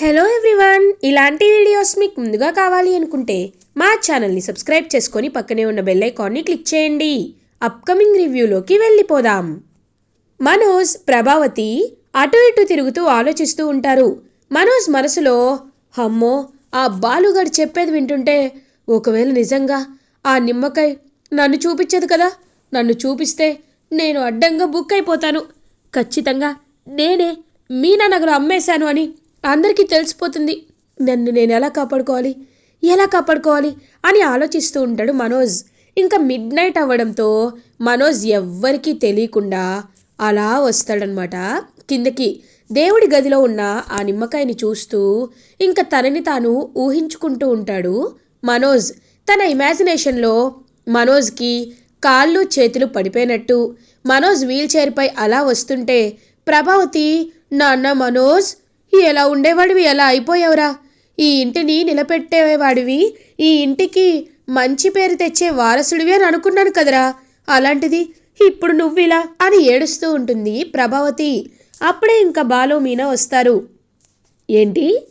Hello everyone ఇలాంటి videos మీకు ముందుగా కావాలి అనుకుంటే మా ఛానల్ని సబ్స్క్రైబ్ చేసుకొని పక్కనే ఉన్న బెల్ ఐకాన్ని క్లిక్ చేయండి. అప్కమింగ్ రివ్యూలోకి వెళ్ళిపోదాం. మనోజ్ ప్రభావతి అటు ఇటు తిరుగుతూ ఆలోచిస్తూ ఉంటారు. మనోజ్ మనసులో హమ్మో ఆ బాలుగాడు చెప్పేది వింటుంటే ఒకవేళ నిజంగా ఆ నిమ్మకాయ నన్ను చూపించదు కదా? నన్ను చూపిస్తే నేను అడ్డంగా బుక్ అయిపోతాను. ఖచ్చితంగా నేనే మీనా నగలు అమ్మేశాను అని అందరికీ తెలిసిపోతుంది. నన్ను నేను ఎలా కాపాడుకోవాలి? ఎలా కాపాడుకోవాలి? అని ఆలోచిస్తూ ఉంటాడు మనోజ్. ఇంకా మిడ్ నైట్ అవ్వడంతో మనోజ్ ఎవ్వరికీ తెలియకుండా అలా వస్తాడనమాట కిందకి దేవుడి గదిలో ఉన్న ఆ నిమ్మకాయని చూస్తూ ఇంకా తనని తాను ఊహించుకుంటూ ఉంటాడు మనోజ్. తన ఇమాజినేషన్లో మనోజ్కి కాళ్ళు చేతులు పడిపోయినట్టు. మనోజ్ వీల్ చైర్పై అలా వస్తుంటే ప్రభావతి నాన్న మనోజ్ ఎలా ఉండేవాడివి ఎలా అయిపోయావురా? ఈ ఇంటిని నిలబెట్టేవాడివి ఈ ఇంటికి మంచి పేరు తెచ్చే వారసుడివి అని అనుకున్నాను కదరా. అలాంటిది ఇప్పుడు నువ్విలా అని ఏడుస్తూ ఉంటుంది ప్రభావతి. అప్పుడే ఇంకా బాలు మీనా వస్తారు. ఏంటి?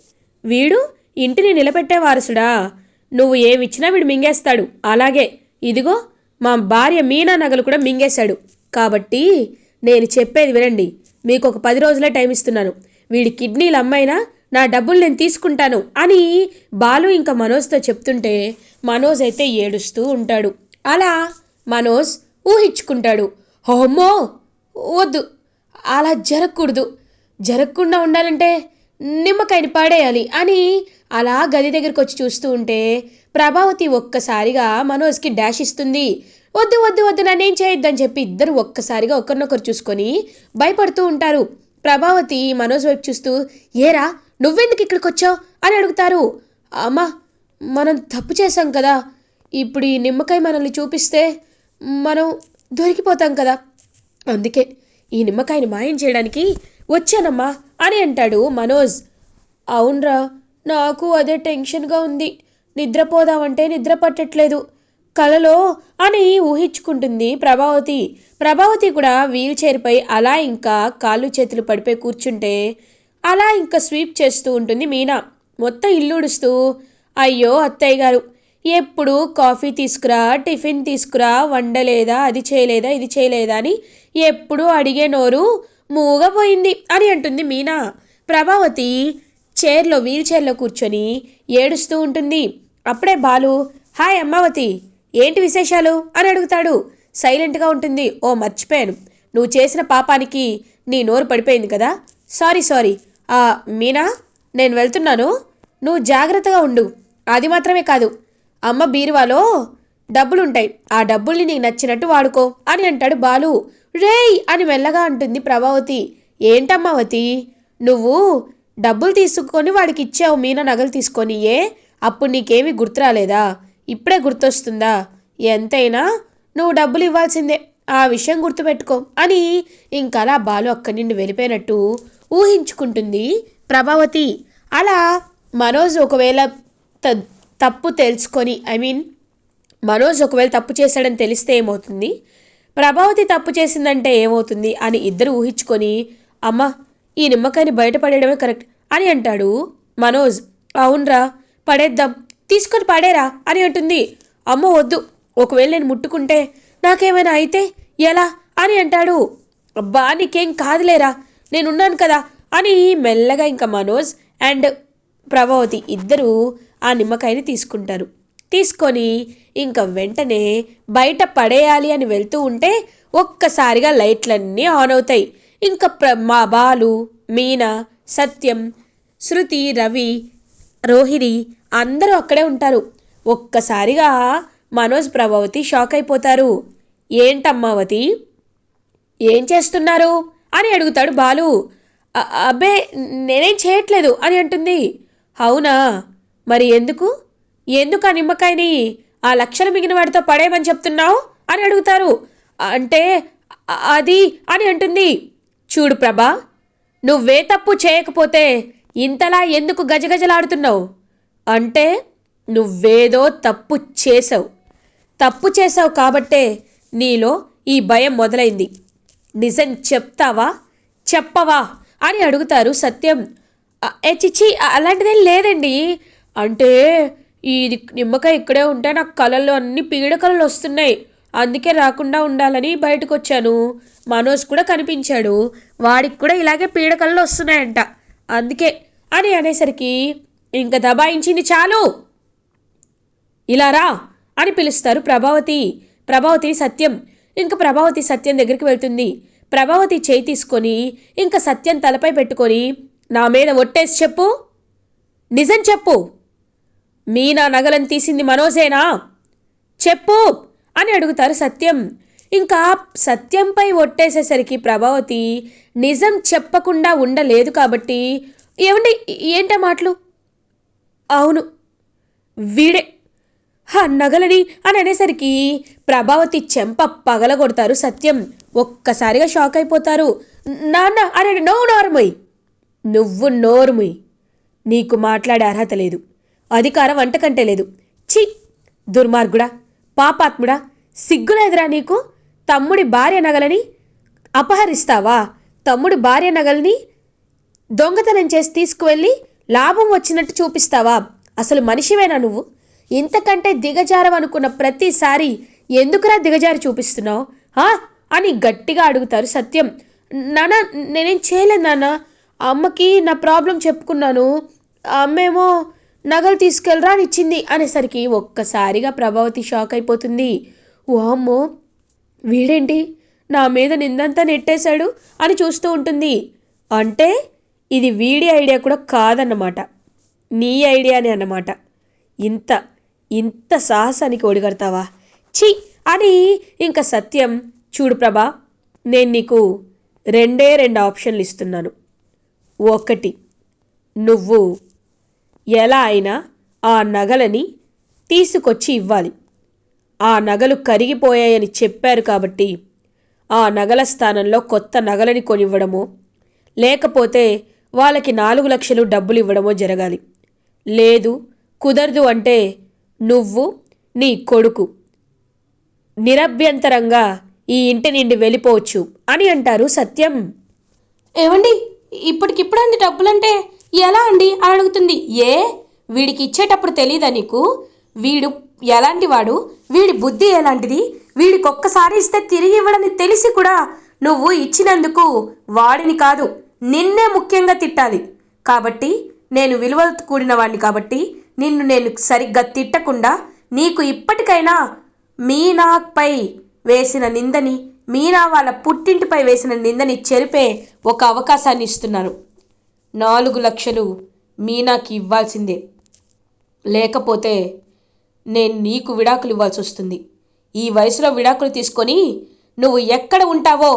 వీడు ఇంటిని నిలబెట్టే వారసుడా? నువ్వు ఏమిచ్చినా వీడు మింగేస్తాడు. అలాగే ఇదిగో మా భార్య మీనా నగలు కూడా మింగేశాడు. కాబట్టి నేను చెప్పేది వినండి. మీకు ఒక పది రోజులే టైం ఇస్తున్నాను. వీడి కిడ్నీలు అమ్మైనా నా డబ్బులు నేను తీసుకుంటాను అని బాలు ఇంకా మనోజ్తో చెప్తుంటే మనోజ్ అయితే ఏడుస్తూ ఉంటాడు. అలా మనోజ్ ఊహించుకుంటాడు. హోమో వద్దు అలా జరగకూడదు. జరగకుండా ఉండాలంటే నిమ్మకాయని పాడేయాలి అని అలా గది దగ్గరికి వచ్చి చూస్తూ ఉంటే ప్రభావతి ఒక్కసారిగా మనోజ్కి డాష్ ఇస్తుంది. వద్దు వద్దు వద్దు నన్నేం చేయొద్దని చెప్పి ఇద్దరు ఒక్కసారిగా ఒకరినొకరు చూసుకొని భయపడుతూ ఉంటారు. ప్రభావతి మనోజ్ వైపు చూస్తూ ఏరా నువ్వెందుకు ఇక్కడికి వచ్చావు అని అడుగుతారు. అమ్మా మనం తప్పు చేశాం కదా. ఇప్పుడు ఈ నిమ్మకాయ మనల్ని చూపిస్తే మనం దొరికిపోతాం కదా. అందుకే ఈ నిమ్మకాయని మాయం చేయడానికి వచ్చానమ్మా అని అంటాడు మనోజ్. అవునరా నాకు అదే టెన్షన్గా ఉంది. నిద్రపోదామంటే నిద్ర పట్టట్లేదు. కలలో అని ఊహించుకుంటుంది ప్రభావతి. ప్రభావతి కూడా వీల్ చైర్పై అలా ఇంకా కాళ్ళు చేతులు పడిపోయి కూర్చుంటే అలా ఇంకా స్వీప్ చేస్తూ ఉంటుంది మీనా. మొత్తం ఇల్లుడుస్తూ అయ్యో అత్తయ్య గారు ఎప్పుడు కాఫీ తీసుకురా టిఫిన్ తీసుకురా వండలేదా అది చేయలేదా ఇది చేయలేదా అని ఎప్పుడు అడిగే నోరు మూగపోయింది అని అంటుంది మీనా. ప్రభావతి చైర్లో వీల్ చైర్లో కూర్చొని ఏడుస్తూ ఉంటుంది. అప్పుడే బాలు హాయ్ అమ్మావతి ఏంటి విశేషాలు? అని అడుగుతాడు. సైలెంట్గా ఉంటుంది. ఓ మర్చిపోయాను. నువ్వు చేసిన పాపానికి నీ నోరు పడిపోయింది కదా? Sorry sorry. ఆ మీనా నేను వెళ్తున్నాను. నువ్వు జాగ్రత్తగా ఉండు. అది మాత్రమే కాదు. అమ్మ బీరువాలో డబ్బులుంటాయి. ఆ డబ్బుల్ని నీకు నచ్చినట్టు వాడుకో అని అంటాడు బాలు. రేయ్! అని మెల్లగా అంటుంది ప్రభావతి. ఏంటమ్మావతి? నువ్వు డబ్బులు తీసుకొని వాడికి ఇచ్చావు మీనా నగలు తీసుకొని ఏ? అప్పుడు నీకేమీ గుర్తురాలేదా? ఇప్పుడే గుర్తొస్తుందా? ఎంతైనా నువ్వు డబ్బులు ఇవ్వాల్సిందే. ఆ విషయం గుర్తుపెట్టుకో అని ఇంకలా బాలు అక్కడి నుండి వెళ్ళిపోయినట్టు ఊహించుకుంటుంది ప్రభావతి. అలా మనోజ్ ఒకవేళ త- తప్పు తెలుసుకొని ఐ మీన్ మనోజ్ ఒకవేళ తప్పు చేశాడని తెలిస్తే ఏమవుతుంది? ప్రభావతి తప్పు చేసిందంటే ఏమవుతుంది అని ఇద్దరు ఊహించుకొని అమ్మ ఈ నిమ్మకాయని బయటపడేయడమే కరెక్ట్ అని అంటాడు మనోజ్. అవునరా పడేద్దాం. తీసుకొని పడేరా అని అంటుంది. అమ్మ వద్దు ఒకవేళ నేను ముట్టుకుంటే నాకేమైనా అయితే ఎలా అని అంటాడు. అబ్బా నీకేం కాదులేరా నేనున్నాను కదా అని మెల్లగా ఇంకా మనోజ్ అండ్ ప్రభావతి ఇద్దరూ ఆ నిమ్మకాయని తీసుకుంటారు. తీసుకొని ఇంకా వెంటనే బయట పడేయాలి అని వెళ్తూ ఉంటే ఒక్కసారిగా లైట్లన్నీ ఆన్ అవుతాయి. ఇంకా ప్ర మా బాలు మీనా సత్యం శృతి రవి రోహిణి అందరూ అక్కడే ఉంటారు. ఒక్కసారిగా మనోజ్ ప్రభావతి షాక్ అయిపోతారు. ఏంటమ్మావతి ఏం చేస్తున్నారు? అని అడుగుతాడు బాలు. అబ్బే నేనేం చేయట్లేదు అని అంటుంది. అవునా? మరి ఎందుకు? ఎందుకు ఆ నిమ్మకాయని ఆ లక్షలు మిగిలిన వాడితో పడేయమని చెప్తున్నావు? అని అడుగుతారు. అంటే అది అని అంటుంది. చూడు ప్రభా నువ్వే తప్పు చేయకపోతే ఇంతలా ఎందుకు గజగజలాడుతున్నావు? అంటే నువ్వేదో తప్పు చేసావు తప్పు చేసావు కాబట్టే నీలో ఈ భయం మొదలైంది. నిజం చెప్తావా? చెప్పవా? అని అడుగుతారు సత్యం. ఏ చిచ్చి అలాంటిదేం లేదండి. అంటే ఇది నిమ్మకాయ ఇక్కడే ఉంటే నాకు కళల్లో అన్ని పీడకలలు వస్తున్నాయి. అందుకే రాకుండా ఉండాలని బయటకు వచ్చాను మనోజ్ కూడా కనిపించాడు. వాడికి కూడా ఇలాగే పీడకలలు వస్తున్నాయంట. అందుకే అని అనేసరికి ఇంకా దబాయించింది చాలు. ఇలా రా అని పిలుస్తారు ప్రభావతి. ప్రభావతి సత్యం. ఇంక ప్రభావతి సత్యం దగ్గరికి వెళ్తుంది. ప్రభావతి చేయి తీసుకొని ఇంక సత్యం తలపై పెట్టుకొని నా మీద ఒట్టేసి చెప్పు. నిజం చెప్పు. మీనా నగలను తీసింది మనోజేనా? చెప్పు అని అడుగుతారు సత్యం. ఇంకా సత్యంపై ఒట్టేసేసరికి ప్రభావతి నిజం చెప్పకుండా ఉండలేదు కాబట్టి ఏమండి ఏంట మాటలు? అవును వీడే. ఆ నగలని అని అనేసరికి ప్రభావతి చెంప పగలగొడతారు సత్యం. ఒక్కసారిగా షాక్ అయిపోతారు. నాన్న అని నో నోర్ముయ్. నువ్వు నోర్ముయ్. నీకు మాట్లాడే అర్హత లేదు. అధికారం వంటకంటే లేదు. ఛీ దుర్మార్గుడా పాపాత్ముడా సిగ్గులేదురా నీకు? తమ్ముడి భార్య నగలని అపహరిస్తావా? తమ్ముడి భార్య నగల్ని దొంగతనం చేసి తీసుకువెళ్ళి లాభం వచ్చినట్టు చూపిస్తావా? అసలు మనిషివేనా నువ్వు? ఇంతకంటే దిగజారం అనుకున్న ప్రతిసారి ఎందుకురా దిగజారి చూపిస్తున్నావు? హా అని గట్టిగా అడుగుతారు సత్యం. నాన్న నేనేం చేయలేదు నాన్న. అమ్మకి నా ప్రాబ్లం చెప్పుకున్నాను. అమ్మేమో నగలు తీసుకెళ్ళరా అని ఇచ్చింది అనేసరికి ఒక్కసారిగా ప్రభావతి షాక్ అయిపోతుంది. ఓ అమ్మో! వీడేంటి? నా మీద నిందంతా నెట్టేశాడు? అని చూస్తూ ఉంటుంది. అంటే ఇది వీడి ఐడియా కూడా కాదన్నమాట. నీ ఐడియానే అన్నమాట. ఇంత ఇంత సాహసానికి ఒడిగడతావా? ఛీ! అని ఇంకా సత్యం చూడు ప్రభా నేను నీకు రెండే రెండు ఆప్షన్లు ఇస్తున్నాను. ఒకటి నువ్వు ఎలా అయినా ఆ నగలని తీసుకొచ్చి ఇవ్వాలి. ఆ నగలు కరిగిపోయాయని చెప్పారు కాబట్టి ఆ నగల స్థానంలో కొత్త నగలని కొనివ్వడమో లేకపోతే వాళ్ళకి నాలుగు లక్షలు డబ్బులు ఇవ్వడమో జరగాలి. లేదు కుదరదు అంటే నువ్వు నీ కొడుకు నిరభ్యంతరంగా ఈ ఇంటి నుండి వెళ్ళిపోవచ్చు అని అంటారు సత్యం. ఏమండి? ఇప్పటికిప్పుడు అంది డబ్బులంటే ఎలా అండి అని అడుగుతుంది. ఏ? వీడికి ఇచ్చేటప్పుడు తెలియదా నీకు? వీడు ఎలాంటి వాడు వీడి బుద్ధి ఎలాంటిది? వీడికి ఒక్కసారి ఇస్తే తిరిగి ఇవ్వడని తెలిసి కూడా నువ్వు ఇచ్చినందుకు వాడిని కాదు. నిన్నే ముఖ్యంగా తిట్టాలి. కాబట్టి నేను విలువలతో కూడిన వాడిని కాబట్టి నిన్ను నేను సరిగ్గా తిట్టకుండా నీకు ఇప్పటికైనా మీనాపై వేసిన నిందని మీనా వాళ్ళ పుట్టింటిపై వేసిన నిందని చెరిపే ఒక అవకాశాన్ని ఇస్తున్నారు. నాలుగు లక్షలు మీనాకి ఇవ్వాల్సిందే. లేకపోతే నేను నీకు విడాకులు ఇవ్వాల్సి వస్తుంది. ఈ వయసులో విడాకులు తీసుకొని నువ్వు ఎక్కడ ఉంటావో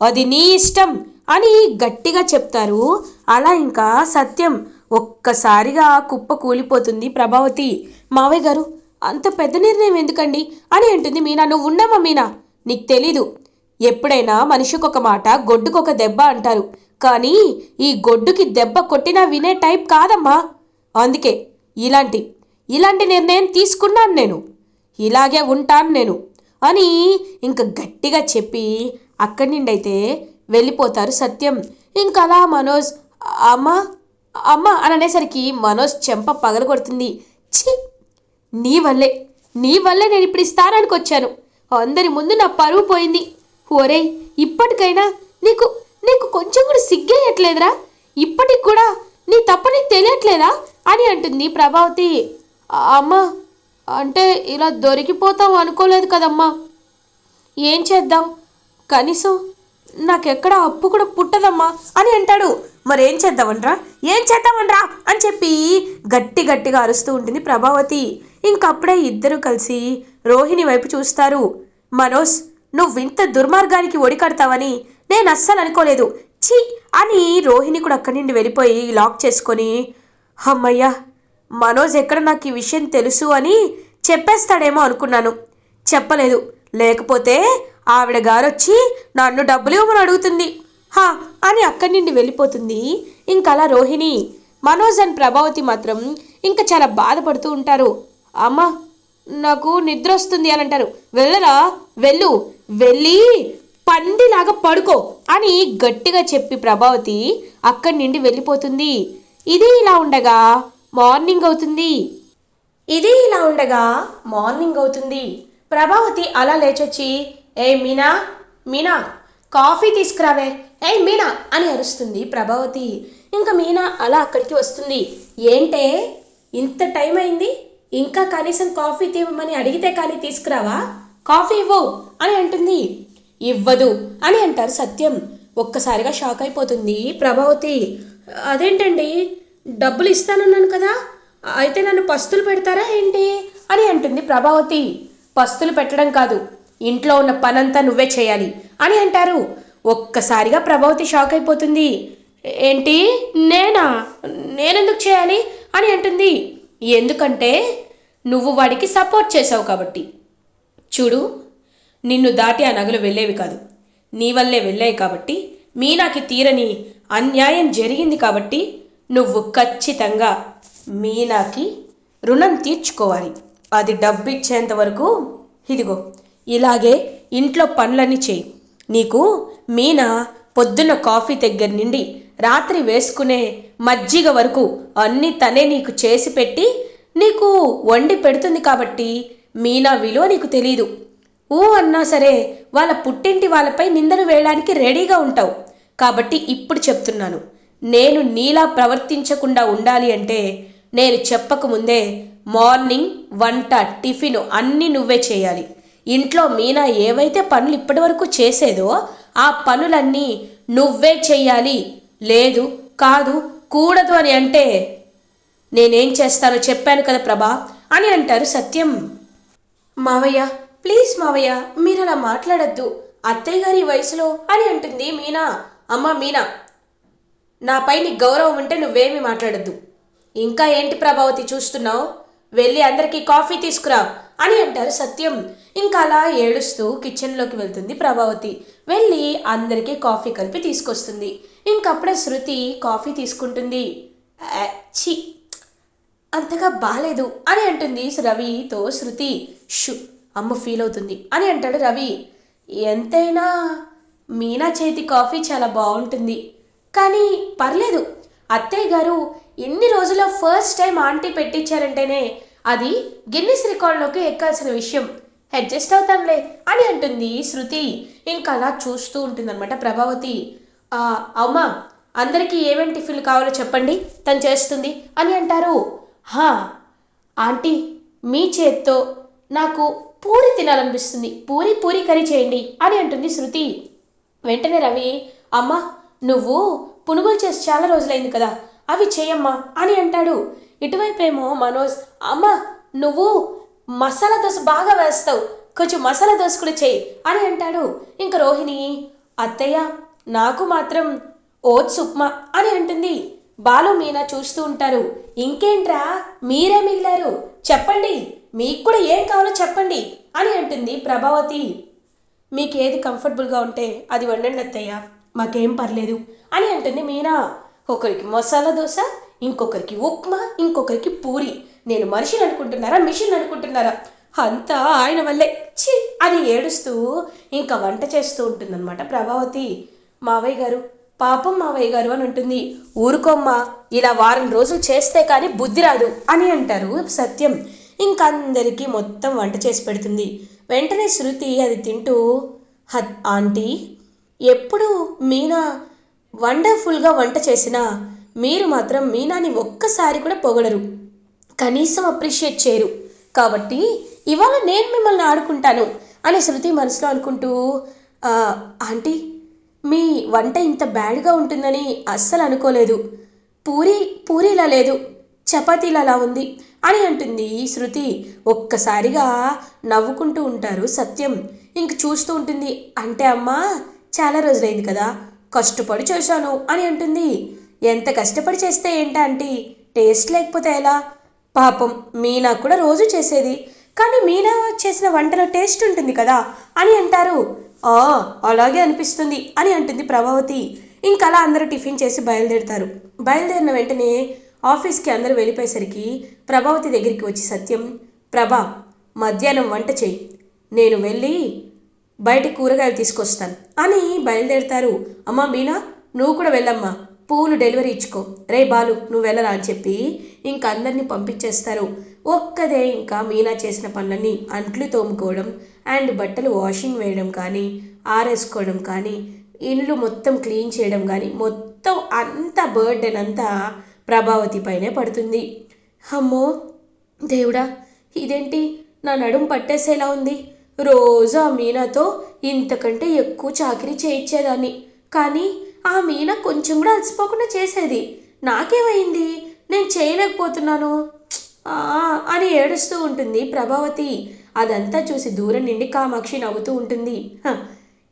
అది నీ ఇష్టం. అని గట్టిగా చెప్తారు. అలా ఇంకా సత్యం ఒక్కసారిగా కుప్ప కూలిపోతుంది ప్రభావతి. మావయ్య గారు అంత పెద్ద నిర్ణయం ఎందుకండి? అని అంటుంది మీనా. నువ్వు ఉన్నామా మీనా? నీకు తెలీదు. ఎప్పుడైనా మనిషికి ఒక మాట గొడ్డుకొక దెబ్బ అంటారు. కానీ ఈ గొడ్డుకి దెబ్బ కొట్టినా వినే టైప్ కాదమ్మా. అందుకే ఇలాంటి ఇలాంటి నిర్ణయం తీసుకున్నాను నేను. ఇలాగే ఉంటాను నేను అని ఇంక గట్టిగా చెప్పి అక్కడి నుండి అయితే వెళ్ళిపోతారు. సత్యం. ఇంక అలా మనోజ్ అమ్మ అమ్మ అని అనేసరికి మనోజ్ చెంప పగలగొడుతుంది. ఛీ! నీ వల్లే. నీ వల్లే నేను ఇప్పుడు ఈ స్థానానికి వచ్చాను. అందరి ముందు నా పరువు పోయింది. ఓరే ఇప్పటికైనా నీకు నీకు కొంచెం కూడా సిగ్గేయట్లేదురా? ఇప్పటికి కూడా నీ తప్ప నీకు తెలియట్లేదా? అని అంటుంది ప్రభావతి. అమ్మ అంటే ఇలా దొరికిపోతాం అనుకోలేదు కదమ్మా. ఏం చేద్దాం? కనీసం నాకెక్కడ అప్పు కూడా పుట్టదమ్మా అని అంటాడు. మరేం చేద్దామంట్రా ఏం చేద్దామంట్రా అని చెప్పి గట్టి గట్టిగా అరుస్తూ ఉంటుంది ప్రభావతి. ఇంకప్పుడే ఇద్దరు కలిసి రోహిణి వైపు చూస్తారు. మనోజ్ నువ్వు ఇంత దుర్మార్గానికి ఒడికడతావని నేను అస్సలు అనుకోలేదు. ఛీ! అని రోహిణి కూడా అక్కడి నుండి వెళ్ళిపోయి లాక్ చేసుకొని అమ్మయ్యా మనోజ్ ఎక్కడ నాకు ఈ విషయం తెలుసు అని చెప్పేస్తాడేమో అనుకున్నాను. చెప్పలేదు. లేకపోతే ఆవిడ గారొచ్చి నన్ను డబ్బులు ఇవ్వమని అడుగుతుంది. హా అని అక్కడి నుండి వెళ్ళిపోతుంది. ఇంకలా రోహిణి మనోజ్ అండ్ ప్రభావతి మాత్రం ఇంకా చాలా బాధపడుతూ ఉంటారు. అమ్మ నాకు నిద్ర వస్తుంది అని అంటారు. వెళ్ళరా? వెళ్ళు. వెళ్ళి పందిలాగా పడుకో అని గట్టిగా చెప్పి ప్రభావతి అక్కడి నుండి వెళ్ళిపోతుంది. ఇది ఇలా ఉండగా మార్నింగ్ అవుతుంది. ఇది ఇలా ఉండగా మార్నింగ్ అవుతుంది. ప్రభావతి అలా లేచొచ్చి ఏ మీనా మీనా కాఫీ తీసుకురావే ఏ మీనా అని అరుస్తుంది ప్రభావతి. ఇంకా మీనా అలా అక్కడికి వస్తుంది. ఏంటే ఇంత టైం అయింది? ఇంకా కనీసం కాఫీ తీవమని అడిగితే కానీ తీసుకురావా? కాఫీ ఇవ్వు అని అంటుంది. ఇవ్వదు అని అంటారు సత్యం. ఒక్కసారిగా షాక్ అయిపోతుంది ప్రభావతి. అదేంటండి? డబ్బులు ఇస్తానన్నాను కదా? అయితే నన్ను పస్తులు పెడతారా ఏంటి? అని అంటుంది ప్రభావతి. పస్తులు పెట్టడం కాదు ఇంట్లో ఉన్న పనంతా నువ్వే చేయాలి అని అంటారు. ఒక్కసారిగా ప్రభావతి షాక్ అయిపోతుంది. ఏంటి? నేనా? నేనెందుకు చేయాలి అని అంటుంది. ఎందుకంటే నువ్వు వాడికి సపోర్ట్ చేసావు కాబట్టి. చూడు నిన్ను దాటి ఆ నగలు వెళ్ళేవి కాదు. నీ వల్లే వెళ్ళాయి కాబట్టి మీనాకి తీరని అన్యాయం జరిగింది కాబట్టి నువ్వు ఖచ్చితంగా మీనాకి రుణం తీర్చుకోవాలి. అది డబ్బు ఇచ్చేంత వరకు ఇదిగో ఇలాగే ఇంట్లో పనులన్నీ చేయి. నీకు మీనా పొద్దున్న కాఫీ దగ్గర నుండి రాత్రి వేసుకునే మజ్జిగ వరకు అన్నీ తనే నీకు చేసి పెట్టి నీకు వండి పెడుతుంది కాబట్టి మీనా విలువ నీకు తెలీదు. ఊ అన్నా సరే వాళ్ళ పుట్టింటి వాళ్ళపై నిందలు వేయడానికి రెడీగా ఉంటావు. కాబట్టి ఇప్పుడు చెప్తున్నాను నేను నీలా ప్రవర్తించకుండా ఉండాలి అంటే నేను చెప్పకముందే మార్నింగ్ వంట టిఫిన్ అన్నీ నువ్వే చేయాలి. ఇంట్లో మీనా ఏవైతే పనులు ఇప్పటివరకు చేసేదో ఆ పనులన్నీ నువ్వే చెయ్యాలి. లేదు కాదు కూడదు అని అంటే నేనేం చేస్తానో చెప్పాను కదా ప్రభా అని అంటారు సత్యం. మావయ్య ప్లీజ్ మావయ్య మీరు అలా మాట్లాడద్దు. అత్తయ్య గారి వయసులో అని అంటుంది మీనా. అమ్మ మీనా నాపై నీకు గౌరవం ఉంటే నువ్వేమీ మాట్లాడద్దు. ఇంకా ఏంటి ప్రభావతి చూస్తున్నావు? వెళ్ళి అందరికీ కాఫీ తీసుకురా అని అంటారు సత్యం. ఇంకా అలా ఏడుస్తూ కిచెన్లోకి వెళ్తుంది ప్రభావతి. వెళ్ళి అందరికీ కాఫీ కలిపి తీసుకొస్తుంది. ఇంకప్పుడే శృతి కాఫీ తీసుకుంటుంది. "ఆ, ఛీ అంతగా బాలేదు అని అంటుంది రవితో శృతి. షు అమ్మ ఫీల్ అవుతుంది అని అంటాడు రవి. ఎంతైనా మీనా చేతి కాఫీ చాలా బాగుంటుంది. కానీ పర్లేదు అత్తయ్య గారు ఎన్ని రోజుల్లో ఫస్ట్ టైం ఆంటీ పెట్టించారంటేనే అది గిన్నిస్ రికార్డులోకి ఎక్కాల్సిన విషయం. అడ్జస్ట్ అవుతాంలే అని అంటుంది శృతి. ఇంకా అలా చూస్తూ ఉంటుందన్నమాట ప్రభావతి. అమ్మా అందరికీ ఏమేమి టిఫిన్లు కావాలో చెప్పండి తను చేస్తుంది అని అంటారు. హా ఆంటీ మీ చేత్తో నాకు పూరి తినాలనిపిస్తుంది. పూరి పూరి కర్రీ చేయండి అని అంటుంది శృతి. వెంటనే రవి అమ్మ నువ్వు పునుగులు చేసి చాలా రోజులైంది కదా అవి చేయమ్మా అని అంటాడు. ఇటువైపేమో మనోజ్ అమ్మ నువ్వు మసాలా దోశ బాగా వేస్తావు కొంచెం మసాలా దోశ కూడా చేయి అని అంటాడు. ఇంకా రోహిణి అత్తయ్య నాకు మాత్రం ఓట్స్ ఉప్మా అని అంటుంది. బాలు మీనా చూస్తూ ఉంటారు. ఇంకేంట్రా మీరే మిగిలారు. చెప్పండి మీకు కూడా ఏం కావాలో చెప్పండి అని అంటుంది ప్రభావతి. మీకు ఏది కంఫర్టబుల్గా ఉంటే అది వండండి అత్తయ్య. మాకేం పర్లేదు అని అంటుంది మీనా. ఒకరికి మసాలా దోశ ఇంకొకరికి ఉప్మా ఇంకొకరికి పూరి. నేను మనిషిని అనుకుంటున్నారా మిషన్ అనుకుంటున్నారా? అంతా ఆయన వల్లే. ఛీ! అని ఏడుస్తూ ఇంకా వంట చేస్తూ ఉంటుందన్నమాట ప్రభావతి. మావయ్య గారు పాపం మావయ్య గారు అని ఉంటుంది. ఊరుకోమ్మా ఇలా వారం రోజులు చేస్తే కానీ బుద్ధి రాదు అని అంటారు సత్యం. ఇంకందరికీ మొత్తం వంట చేసి పెడుతుంది. వెంటనే శృతి అది తింటూ ఆంటీ ఎప్పుడు మీనా వండర్ఫుల్గా వంట చేసినా మీరు మాత్రం మీనాని ఒక్కసారి కూడా పొగడరు. కనీసం అప్రిషియేట్ చేయరు. కాబట్టి ఇవాళ నేను మిమ్మల్ని ఆడుకుంటాను అని శృతి మనసులో అనుకుంటూ ఆంటీ మీ వంట ఇంత బ్యాడ్గా ఉంటుందని అస్సలు అనుకోలేదు. పూరి పూరిలా లేదు. చపాతీలు అలా ఉంది అని అంటుంది శృతి. ఒక్కసారిగా నవ్వుకుంటూ ఉంటారు సత్యం. ఇంక చూస్తూ ఉంటుంది అంటే అమ్మా చాలా రోజులైంది కదా. కష్టపడి చేశాను అని అంటుంది. ఎంత కష్టపడి చేస్తే ఏంటా ఆంటీ? టేస్ట్ లేకపోతే ఎలా? పాపం మీనా కూడా రోజు చేసేది. కానీ మీనా చేసిన వంటలో టేస్ట్ ఉంటుంది కదా అని అంటారు. ఆ అలాగే అనిపిస్తుంది అని అంటుంది ప్రభావతి. ఇంకలా అందరూ టిఫిన్ చేసి బయలుదేరుతారు. బయలుదేరిన వెంటనే ఆఫీస్కి అందరూ వెళ్ళిపోయేసరికి ప్రభావతి దగ్గరికి వచ్చి సత్యం ప్రభా మధ్యాహ్నం వంట చేయి నేను వెళ్ళి బయట కూరగాయలు తీసుకొస్తాను. అని బయలుదేరుతారు. అమ్మా మీనా నువ్వు కూడా వెళ్ళమ్మా. పూలు డెలివరీ ఇచ్చుకో. రే బాలు నువ్వు వెళ్ళరా అని చెప్పి ఇంకా అందరినీ పంపించేస్తారు. ఒక్కదే ఇంకా మీనా చేసిన పనులన్నీ అంట్లు తోముకోవడం అండ్ బట్టలు వాషింగ్ వేయడం కానీ ఆరేసుకోవడం కానీ ఇండ్లు మొత్తం క్లీన్ చేయడం కానీ మొత్తం అంత బర్డెన్ అంతా ప్రభావతి పైనే పడుతుంది. అమ్మో దేవుడా ఇదేంటి? నా నడుం పట్టేసేలా ఉంది. రోజు ఆ మీనాతో ఇంతకంటే ఎక్కువ చాకరీ చేయించేదాన్ని. కానీ ఆ మీనా కొంచెం కూడా అలసిపోకుండా చేసేది. నాకేమైంది? నేను చేయలేకపోతున్నాను. అని ఏడుస్తూ ఉంటుంది ప్రభావతి. అదంతా చూసి దూరం నుండి కామాక్షి నవ్వుతూ ఉంటుంది.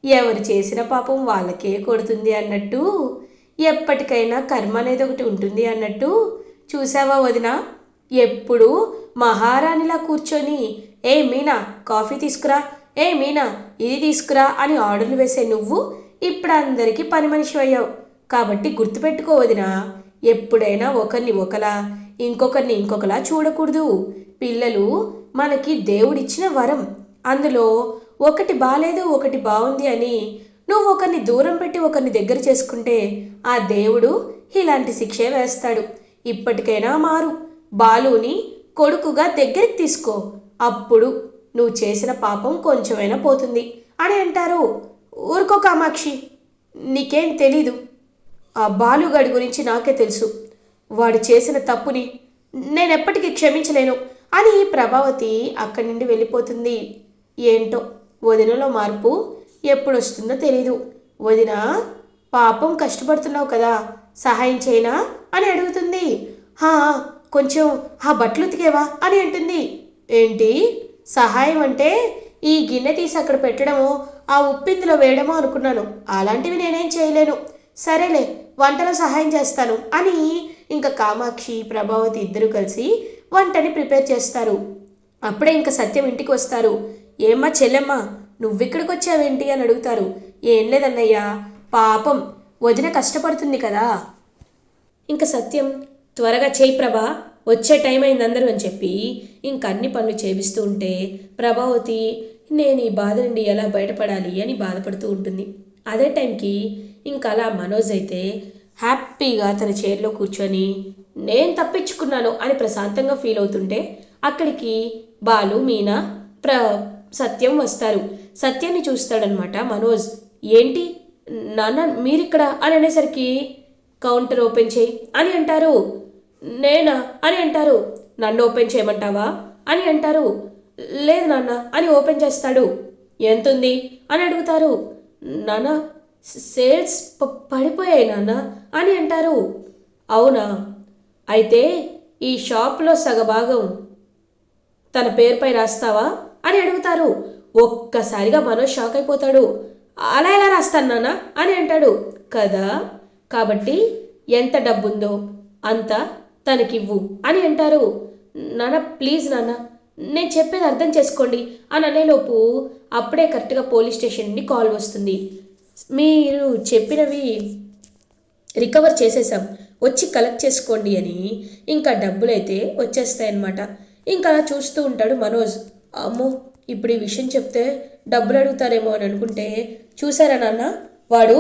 ఎవరు చేసిన పాపం వాళ్ళకే కొడుతుంది అన్నట్టు. ఎప్పటికైనా కర్మ అనేది ఒకటి ఉంటుంది అన్నట్టు. చూసావా వదిన? ఎప్పుడు మహారాణిలా కూర్చొని ఏ మీనా కాఫీ తీసుకురా ఏ మీనా ఇది తీసుకురా అని ఆర్డర్లు వేసే నువ్వు ఇప్పుడు అందరికీ పని మనిషి అయ్యావు. కాబట్టి గుర్తుపెట్టుకో వదినా ఎప్పుడైనా ఒకరిని ఒకలా ఇంకొకరిని ఇంకొకలా చూడకూడదు. పిల్లలు మనకి దేవుడిచ్చిన వరం. అందులో ఒకటి బాలేదు ఒకటి బాగుంది అని నువ్వు ఒకరిని దూరం పెట్టి ఒకరిని దగ్గర చేసుకుంటే ఆ దేవుడు ఇలాంటి శిక్షే వేస్తాడు. ఇప్పటికైనా మారు. బాలుని కొడుకుగా దగ్గరికి తీసుకో. అప్పుడు నువ్వు చేసిన పాపం కొంచెమైనా పోతుంది. అని అంటారు. ఊరుకో కామాక్షి. నీకేం తెలీదు. ఆ బాలుగాడి గురించి నాకే తెలుసు. వాడు చేసిన తప్పుని నేను ఎప్పటికీ క్షమించలేను అని ప్రభావతి అక్కడి నుండి వెళ్ళిపోతుంది. ఏంటో వదినలో మార్పు ఎప్పుడు వస్తుందో తెలీదు. వదిన పాపం కష్టపడుతున్నావు కదా సహాయం చేయనా అని అడుగుతుంది. హా కొంచెం ఆ బట్టలు ఉతికేవా? అని అంటుంది. ఏంటి? సహాయం అంటే ఈ గిన్నె తీసి అక్కడ పెట్టడము ఆ ఉప్పిందులో వేయడమో అనుకున్నాను. అలాంటివి నేనేం చేయలేను. సరేలే వంటలో సహాయం చేస్తాను అని ఇంకా కామాక్షి ప్రభావతి ఇద్దరు కలిసి వంటని ప్రిపేర్ చేస్తారు. అప్పుడే ఇంకా సత్యం ఇంటికి వస్తారు. ఏమ్మా చెల్లెమ్మా నువ్విక్కడికి వచ్చావేంటి అని అడుగుతారు. ఏం లేదన్నయ్యా పాపం వదిన కష్టపడుతుంది కదా. ఇంకా సత్యం త్వరగా చేయి ప్రభా వచ్చే టైం అయింది అందరూ అని చెప్పి ఇంక అన్ని పనులు చేపిస్తూ ఉంటే ప్రభావతి నేను ఈ బాధ నుండి ఎలా బయటపడాలి అని బాధపడుతూ ఉంటుంది. అదే టైంకి ఇంకా అలా మనోజ్ అయితే హ్యాపీగా తన చైర్లో కూర్చొని నేను తప్పించుకున్నాను అని ప్రశాంతంగా ఫీల్ అవుతుంటే అక్కడికి బాలు మీనా ప్ర సత్యం వస్తారు. సత్యాన్ని చూస్తాడనమాట మనోజ్. ఏంటి? నాన్న మీరిక్కడ? అని అనేసరికి కౌంటర్ ఓపెన్ చేయి అని అంటారు. నేనా? అని అంటారు. నన్ను ఓపెన్ చేయమంటావా? అని అంటారు. లేదు నాన్న అని ఓపెన్ చేస్తాడు. ఎంతుంది? అని అడుగుతారు. నాన్న సేల్స్ ప- పడిపోయాయి నాన్న అని అంటారు. అవునా? అయితే ఈ షాప్లో సగభాగం తన పేరుపై రాస్తావా? అని అడుగుతారు. ఒక్కసారిగా మనోజ్ షాక్ అయిపోతాడు. అలా ఎలా రాస్తాను నాన్న? అని అంటాడు. కదా? కాబట్టి ఎంత డబ్బుందో అంత తనకివ్వు అని అంటారు. నాన్న ప్లీజ్ నాన్న నేను చెప్పేది అర్థం చేసుకోండి అని అనేలోపు అప్పుడే కరెక్ట్గా పోలీస్ స్టేషన్ నుండి కాల్ వస్తుంది. మీరు చెప్పినవి రికవర్ చేసేసాం వచ్చి కలెక్ట్ చేసుకోండి అని ఇంకా డబ్బులైతే వచ్చేస్తాయన్నమాట. ఇంకా అలా చూస్తూ ఉంటాడు మనోజ్. అమ్మో ఇప్పుడు ఈ విషయం చెప్తే డబ్బులు అడుగుతారేమో అని అనుకుంటే చూసారా నాన్న? వాడు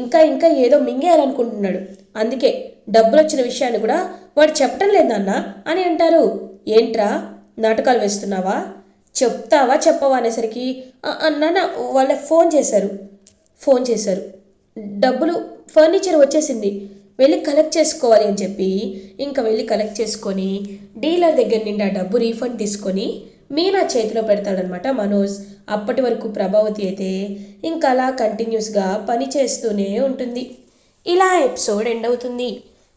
ఇంకా ఇంకా ఏదో మింగేయాలనుకుంటున్నాడు. అందుకే డబ్బులు వచ్చిన విషయాన్ని కూడా వాడు చెప్పటం లేదు అని అంటారు. ఏంట్రా? నాటకాలు వేస్తున్నావా? చెప్తావా చెప్పవా అనేసరికి "ఆ, నాన్న వాళ్ళ ఫోన్ చేశారు. ఫోన్ చేశారు. డబ్బులు ఫర్నిచర్ వచ్చేసింది. వెళ్ళి కలెక్ట్ చేసుకోవాలి అని చెప్పి ఇంకా వెళ్ళి కలెక్ట్ చేసుకొని డీలర్ దగ్గర నుండి ఆ డబ్బు రీఫండ్ తీసుకొని మీనా చేతిలో పెడతాడనమాట మనోజ్. అప్పటి వరకు ప్రభావతి అయితే ఇంకా అలా కంటిన్యూస్గా పని చేస్తూనే ఉంటుంది. ఇలా ఎపిసోడ్ ఎండ్ అవుతుంది.